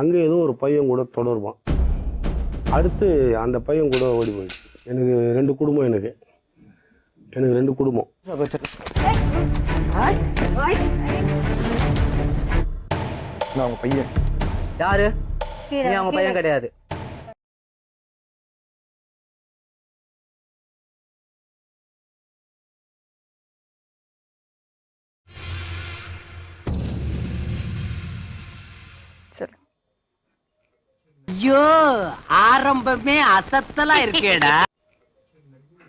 அங்கே ஏதோ ஒரு பையன் கூட தொடருவான் அடுத்து அந்த பையன் கூட ஓடி போயிடுச்சு. எனக்கு ரெண்டு குடும்பம் எனக்கு. எனக்கு ரெண்டு குடும்பம். நான் உங்க பையன். யாரு? நீ அவங்க பையன் கிடையாது. ஐயோ ஆரம்பமே அசத்தலா இருக்கேடா.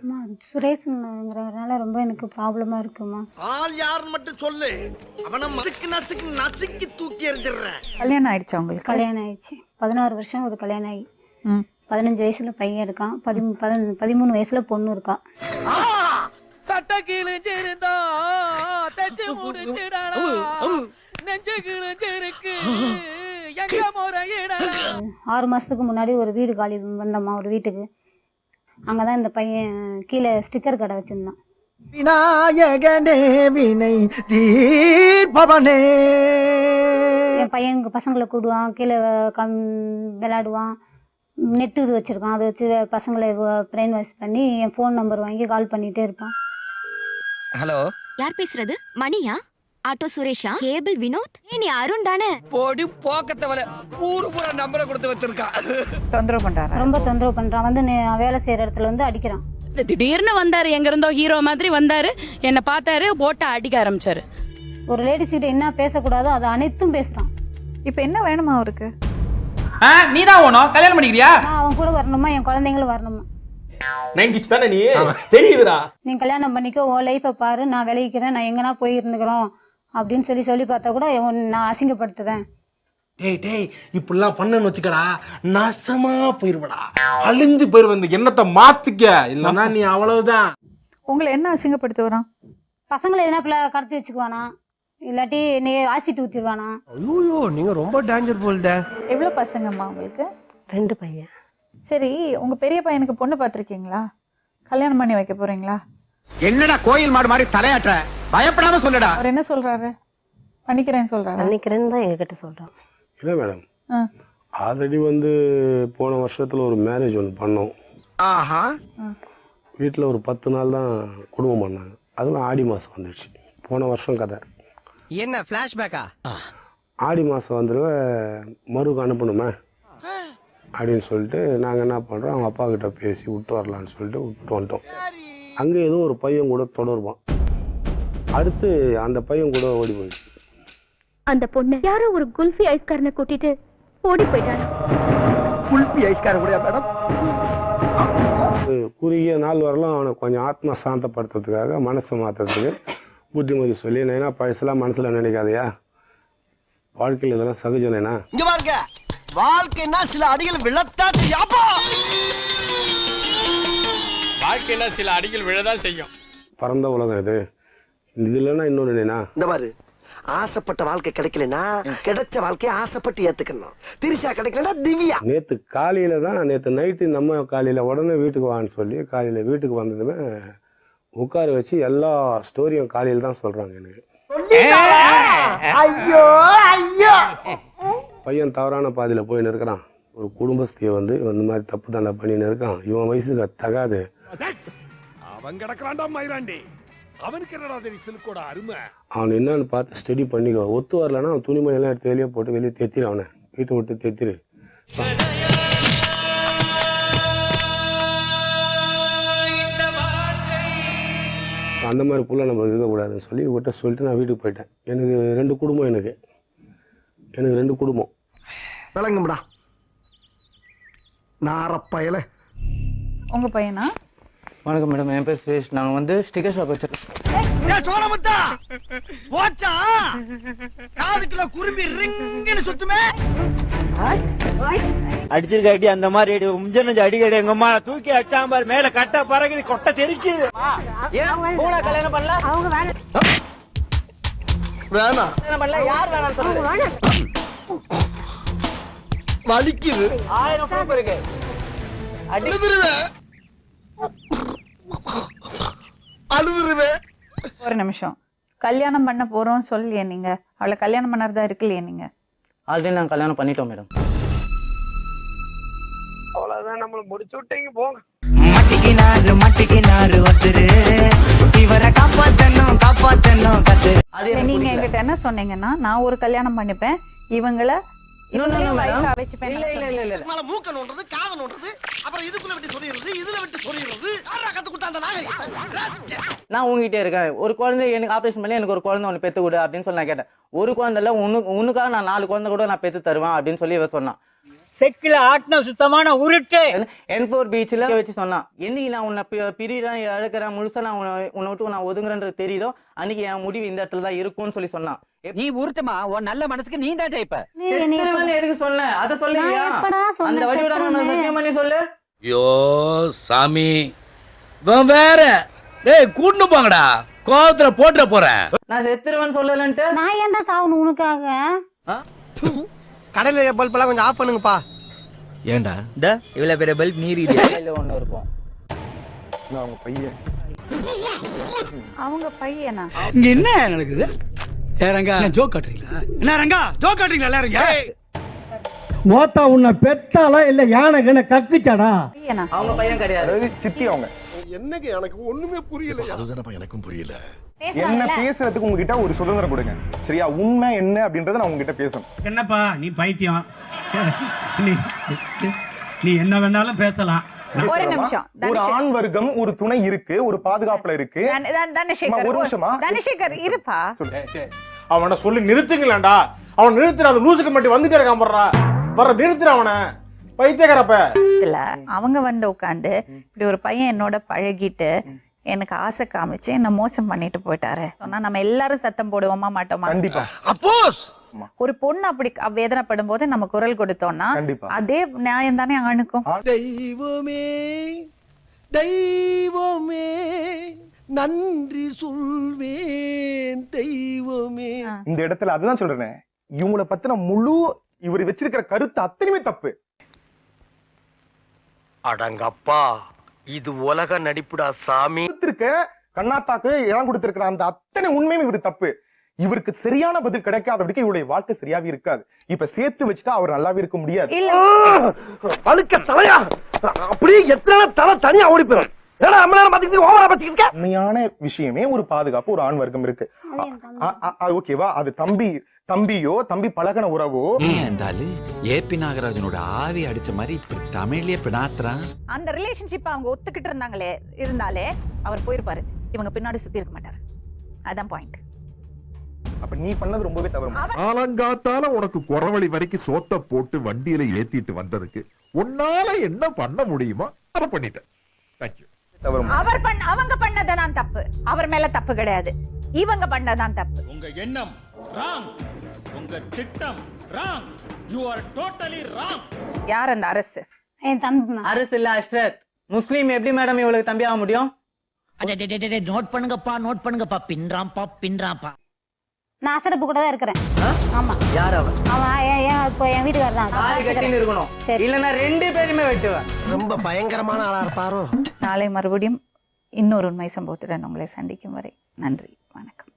அம்மா சுரேஷ்ங்கிறதுனால ரொம்ப எனக்கு ப்ராப்ளமா இருக்குமா? ஆள் யாருன்னு மட்டும் சொல்லு. அவனை நசுக்கு நசுக்கு நசுக்கி தூக்கி எறிஞ்சிடுறேன் கல்யாணம் ஆயிடுச்சா உங்களுக்கு? கல்யாணம் ஆயிடுச்சு. பதினாறு வருஷம் ஒரு கல்யாணம் ஆகி ம். பதினஞ்சு வயசுல பையன் இருக்கான். பதி பதின- பதிமூணு வயசுல பொண்ணு இருக்கா. சட்ட கிழிஞ்சிருந்தா தச்சு முடிச்சிடா நெஞ்சு கிழிஞ்சிருக்கு ஆறு மாசத்துக்கு முன்னாடி ஒரு வீடு காலி வந்தம்மா ஒரு வீட்டுக்கு. அங்கதான் இந்த பையன் கீழே ஸ்டிக்கர் கடை வச்சிருந்தான். விநாயகனே வினை தீர்ப்பவனே. என் பையனுக்கு பசங்களை கூடுவான் கீழே கம் விளையாடுவான். நெட்டு இது வச்சிருக்கான் அதை வச்சு பசங்களை பிரெயின் வாஷ் பண்ணி என் ஃபோன் நம்பர் வாங்கி கால் பண்ணிட்டே இருப்பான். ஹலோ யார் பேசுறது? மணியா? ஆட்டோ சுரேஷா கேபிள் வினோத் நீ அருண் தானே? போடி போக்கத்தவள. ஊரு பூரா நம்பரை கொடுத்து வச்சிருக்கா. தொந்தரவு பண்றாரா? ரொம்ப தொந்தரவு பண்றான். வந்து நே- வேலை செய்யற இடத்துல வந்து அடிக்கிறான். திடீர்னு வந்தாரு. எங்க இருந்தோ ஹீரோ மாதிரி வந்தாரு. என்ன பார்த்தாரு போட்ட அடிக்க ஆரம்பிச்சாரு. ஒரு லேடிஸ் கிட்ட என்ன பேசக்கூடாதோ அதை அனைத்தும் பேசுறான். இப்ப என்ன வேணுமா அவருக்கு? நீ தான் ஓணும் கல்யாணம் பண்ணிக்கிறியா? நான் அவன் கூட வரணுமா? என் குழந்தைங்களும் வரணுமா? நைன்டிஸ் தானே நீ? தெரியுதுடா. நீ கல்யாணம் பண்ணிக்கோ. உன் லைஃப்பை பாரு. நான் விளைவிக்கிறேன் நான் எங்கனா போய் இருந்துக்கிறோம். அப்படின்னு சொல்லி சொல்லி பார்த்தா கூட உன் நான் அசிங்கப்படுத்துவேன். டேய் டேய் இப்படிலாம் பண்ணன்னு வச்சுக்கடா நாசமா போயிருவடா. அழிஞ்சு போயிருவ இந்த எண்ணத்தை மாத்திக்க. இல்லன்னா நீ அவ்வளவுதான். உங்களை என்ன அசிங்கப்படுத்தி வரான்? பசங்களை எதனா பிள்ளை கடத்தி வச்சுக்குவானா? இல்லாட்டி நீ ஆசிட்டு ஊற்றிடுவானா ஐயோ நீங்க ரொம்ப டேஞ்சர் போல்தே எவ்வளவு பசங்கம்மா உங்களுக்கு? ரெண்டு பையன். சரி உங்க பெரிய பையனுக்கு பொண்ணு பார்த்திருக்கீங்களா? கல்யாணம் பண்ணி வைக்க போறீங்களா? என்னடா கோயில் மாடு மாதிரி தலையாட்டுற? பயப்படாம சொல்லுடா. அவர் என்ன சொல்றாரு? பண்ணிக்கிறேன்னு சொல்றாரு? நினைக்கிறேன்னு தான் எங்ககிட்ட சொல்கிறான் இல்லை மேடம். ஆல்ரெடி வந்து போன வருஷத்தில் ஒரு மேரேஜ் ஒன்று பண்ணோம். ஆஹா. வீட்டில் ஒரு பத்து நாள் தான் குடும்பம் பண்ணாங்க. அதுவும் ஆடி மாதம் வந்துடுச்சு போன வருஷம் கதை. என்ன பிளாஷ்பேக்கா ஆடி மாதம் வந்துடுவ மறுக்கு அனுப்பணுமே? அப்படின்னு சொல்லிட்டு நாங்கள் என்ன பண்ணுறோம் அவங்க அப்பா கிட்ட பேசி விட்டு வரலான்னு சொல்லிட்டு விட்டு வந்துட்டோம். அங்கே ஏதோ ஒரு பையன் கூட தொடருவான் அடுத்து அந்த பையன் கூட ஓடி போயிடுச்சு. அந்த பொண்ணு யாரோ ஒரு குல்ஃபி ஐஸ்காரனை கூட்டிட்டு ஓடி போயிட்டாங்க குல்பி ஐஸ்கார கூட மேடம்? குறுகிய நாள் வரலாம் அவனை கொஞ்சம் ஆத்மா சாந்தப்படுத்துறதுக்காக மனசை மாற்றுறதுக்கு புத்திமதி சொல்லி ஏன்னா பழசெல்லாம் மனசில் நினைக்காதயா? வாழ்க்கையில் இதெல்லாம் சகஜனேண்ணா இங்க பாருங்க வாழ்க்கைன்னா சில அடிகள் விழத்தா தெரியாப்பா வாழ்க்கையில சில அடிகள் விழதான் செய்யும். பரந்த உலகம் இது. இது இல்லைன்னா இன்னொன்று என்னன்னா? இந்த பாரு ஆசைப்பட்ட வாழ்க்கை கிடைக்கலனா கிடைச்ச வாழ்க்கையை ஆசைப்பட்டு ஏத்துக்கணும். திரிசா கிடைக்கலனா திவ்யா. நேற்று காலையில் தான் நேற்று நைட்டு நம்ம காலையில் உடனே வீட்டுக்கு வான்னு சொல்லி காலையில் வீட்டுக்கு வந்ததுமே உட்கார வச்சு எல்லா ஸ்டோரியும் காலையில் தான் சொல்கிறாங்க எனக்கு. ஐயோ ஐயோ. பையன் தவறான பாதையில் போயின்னு இருக்கிறான். ஒரு குடும்பஸ்தியை வந்து இந்த மாதிரி தப்பு தண்டை பண்ணின்னு இருக்கான். இவன் வயசுக்கு தகாது. அவன் கிடக்குறான்டா மயிராண்டி அவனுக்கு என்னடா தெரியும் சிலுக்கோட அருமை? அவன் என்னன்னு பார்த்து ஸ்டடி பண்ணிக்கோ. ஒத்து வரலன்னா அவன் துணிமணியெல்லாம் எடுத்து வெளியே போட்டு வெளியே தெத்திரு அவனை. வீட்டை விட்டு தெத்திரு. அந்த மாதிரி புள்ள நம்ம இருக்கக்கூடாதுன்னு சொல்லி இவர்கிட்ட சொல்லிட்டு நான் வீட்டுக்கு போயிட்டேன். எனக்கு ரெண்டு குடும்பம் எனக்கு. எனக்கு ரெண்டு குடும்பம். விளங்கும்டா நாரப்பயல உங்க பையனா? வணக்கம் மேடம். என் பேர் சுரேஷ். நாங்க வந்து ஸ்டிக்கர் ஷாப் வச்சிருக்கோம். சோழமுத்தா! போச்சா? காதுக்குள்ள குரும்பி ரிங்குன்னு சுத்துமே! அடிச்சிருக்க அடி அந்த மாதிரி அடி. முஞ்ச நெஞ்ச அடி அடி எங்க அம்மா தூக்கி அச்சாம்பார் மேல கட்ட பறகுது கொட்டை பூனா கல்யாணம் பண்ணல? அவங்க வேணாம். கல்யாணம் பண்ணல? யார் வேணாம். சொல்லுங்க. வலிக்குது. ஆயிரம் இருக்கு. அழுதுருவேன் ஒரு நிமிஷம். கல்யாணம் பண்ண போறோம் சொல்லியே நீங்க. அவளை கல்யாணம் பண்ணறதா இருக்கலையே நீங்க. ஆல்ரெடி நாங்கள் கல்யாணம் பண்ணிட்டோம் மேடம் அவ்வளோதான் நம்மளை முடிச்சு விட்டீங்க போங்க. மட்டிக்கினாரு மட்டிக்கினாரு ஒருத்தரு இவரை காப்பாத்தணும் காப்பாத்தணும் கத்து அது இல்ல, எனக்கு நீங்க பிடிக்கல. என்கிட்ட என்ன சொன்னீங்கன்னா நான் ஒரு கல்யாணம் பண்ணிப்பேன். இவங்கள இல்ல இல்ல இல்ல இல்ல. மேல மூக்க நோண்டுறது காதை நோண்டுறது அப்புறம் இதுக்குள்ள விட்டு சொல்லிடுறது இதுல விட்டு சொல்லிடுறது. யாரா கத்து கொடுத்தா அந்த நாகரிகத்தை நான் உங்ககிட்ட இருக்கேன். ஒரு குழந்தை எனக்கு ஆப்ரேஷன் பண்ணி எனக்கு ஒரு குழந்தை ஒன்று பெத்து கொடு அப்படின்னு சொல்லி நான் கேட்டேன். ஒரு குழந்தை இல்ல உனக்கு உனக்காக நான் நாலு குழந்தை கூட நான் பெத்து தருவேன் அப்படின்னு சொல்லி இவ சொன்னான். செக்கில ஆட்டின சுத்தமான உருட்டு. என் ஃபோர் பீச்சில் வச்சு சொன்னான். என்னைக்கு நான் உன்னை பி- பிரிறேன் இழக்கிறேன் முழுசா நான் உன்னை உன்னை விட்டு நான் ஒதுங்குறேன்றது தெரியுதோ? அன்னைக்கு என் முடிவு இந்த இடத்துல தான் இருக்கும்னு சொல்லி சொன்னான். நீ உருட்டுமா? உன் நல்ல மனசுக்கு நீ தான் ஜெயிப்ப. எதுக்கு சொன்னேன் அதை சொன்னேன் அந்த வழி விடாம? சத்தியம் பண்ணி சொல்லு. ஐயோ சாமி. வேற. டேய் கூட்டு போங்கடா. கோவத்துல போட்டுற போறேன். நான் செத்துருவேன்னு சொல்லலன்ட்டு? நான் ஏன்டா சாகணும் உனக்காக? கடையில பல்ப் எல்லாம் கொஞ்சம் ஆஃப் பண்ணுங்கப்பா. ஏண்டா இந்த இவ்வளவு பெரிய பல்ப் மீறி கையில ஒண்ணு இருக்கும். அவங்க பையன். அவங்க பையனா? இங்க என்ன நடக்குது? ஏறங்க ஜோக் காட்டுறீங்களா? என்ன ரங்கா ஜோக் காட்டுறீங்களா எல்லாரும்? மோத்தா உன்னை பெத்தாலா இல்ல யானை கண்ண கக்குச்சாடா? அவங்க பையன் கிடையாது. சித்தி அவங்க. என்னங்க எனக்கு ஒண்ணுமே புரியல அதுதானப்பா எனக்கும் புரியல. என்ன பேசுறதுக்கு உங்ககிட்ட ஒரு சுதந்திரம் கொடுங்க. சரியா உண்மை என்ன அப்படின்றத நான் உங்ககிட்ட பேசணும். என்னப்பா நீ பைத்தியம். நீ நீ என்ன வேணாலும் பேசலாம். ஒரு நிமிஷம். ஒரு ஆண் வர்க்கம் ஒரு துணை இருக்கு ஒரு பாதுகாப்புல இருக்கு. ஒரு நிமிஷமா? தனசேகர் இருப்பா? அவனை சொல்லி நிறுத்துங்களேன்டா. அவன் நிறுத்துற அந்த லூசுக்கு மட்டும் வந்துட்டே இருக்கான் போடுறா வர நிறுத்துற அவனை. பைத்தியக்காரப்ப. இல்ல அவங்க வந்து உட்காந்து இப்படி ஒரு பையன் என்னோட பழகிட்டு எனக்கு ஆசை காமிச்சு என்ன மோசம் பண்ணிட்டு போயிட்டாரு. சொன்னா நம்ம எல்லாரும் சத்தம் போடுவோமா மாட்டோமா? கண்டிப்பா. அப்போஸ் ஒரு பொண்ணு அப்படி வேதனைப்படும் போது நம்ம குரல் கொடுத்தோம்னா அதே நியாயம் தானே ஆணுக்கும். தெய்வமே தெய்வமே நன்றி சொல்வேன் தெய்வமே. இந்த இடத்துல அதுதான் சொல்றேன். இவங்கள பத்தின முழு இவர் வச்சிருக்கிற கருத்து அத்தனையுமே தப்பு. அடங்கப்பா இது உலக நடிப்புடா சாமி. கொடுத்திருக்க கண்ணாத்தாக்கு இடம் கொடுத்திருக்கிற அந்த அத்தனை உண்மையும் இவர் தப்பு. இவருக்கு சரியான பதில் கிடைக்காதபடிக்கு இவருடைய வாழ்க்கை சரியாவே இருக்காது. இப்ப சேர்த்து வச்சுட்டா அவர் நல்லாவே இருக்க முடியாது. இல்ல. பழுக்க தலையா? அப்படியே எத்தனை தலை தனியா ஓடி போயிடும். உண்மையான விஷயமே ஒரு பாதுகாப்பு ஒரு ஆண் வர்க்கம் இருக்கு ஓகேவா அது தம்பி தம்பியோ தம்பி பழகன உறவோ? இருந்தாலும் ஏபி நாகராஜனோட ஆவி அடிச்ச மாதிரி இப்படி தமிழ்லயே பினாத்துறான். அந்த ரிலேஷன்ஷிப் அவங்க ஒத்துக்கிட்டு இருந்தாங்களே இருந்தாலே அவர் போயிருப்பாரு. இவங்க பின்னாடி சுத்தி இருக்க மாட்டாரு. அதான் பாயிண்ட் அப்ப நீ பண்ணது ரொம்பவே தவறு ஆலங்காத்தால உனக்கு குறவழி வரைக்கும் சோத்த போட்டு வண்டியில ஏத்திட்டு வந்ததுக்கு உன்னால என்ன பண்ண முடியுமோ அதை பண்ணிட்டேன். தேங்க்யூ அவர் பண்ண அவங்க பண்ணதான் தப்பு. அவர் மேல தப்பு கிடையாது. இவங்க பண்ணதான் தப்பு. உங்க எண்ணம் ராங் உங்க திட்டம் wrong you are totally wrong யார் அந்த அரசு? என் தம்பி அரசு இல்ல அஷ்ரத். முஸ்லீம் எப்படி மேடம் இவளுக்கு தம்பி ஆக முடியும் நோட் பண்ணுங்கப்பா நோட் பண்ணுங்கப்பா. பின்றாம்பா பின்றாம்பா நான் அசரப்பு கூட தான் இருக்கிறேன். ஆமா. யார் அவன் அவன் என் என் இப்போ என் வீட்டுக்காரர் தான். தாலி கட்டின்னு இருக்கணும். சரி. இல்லன்னா ரெண்டு பேருமே வெட்டுவேன். ரொம்ப பயங்கரமான ஆளா இருப்பாரோ? நாளை மறுபடியும் இன்னொரு உண்மை சம்பவத்துடன் உங்களை சந்திக்கும் வரை நன்றி. வணக்கம்.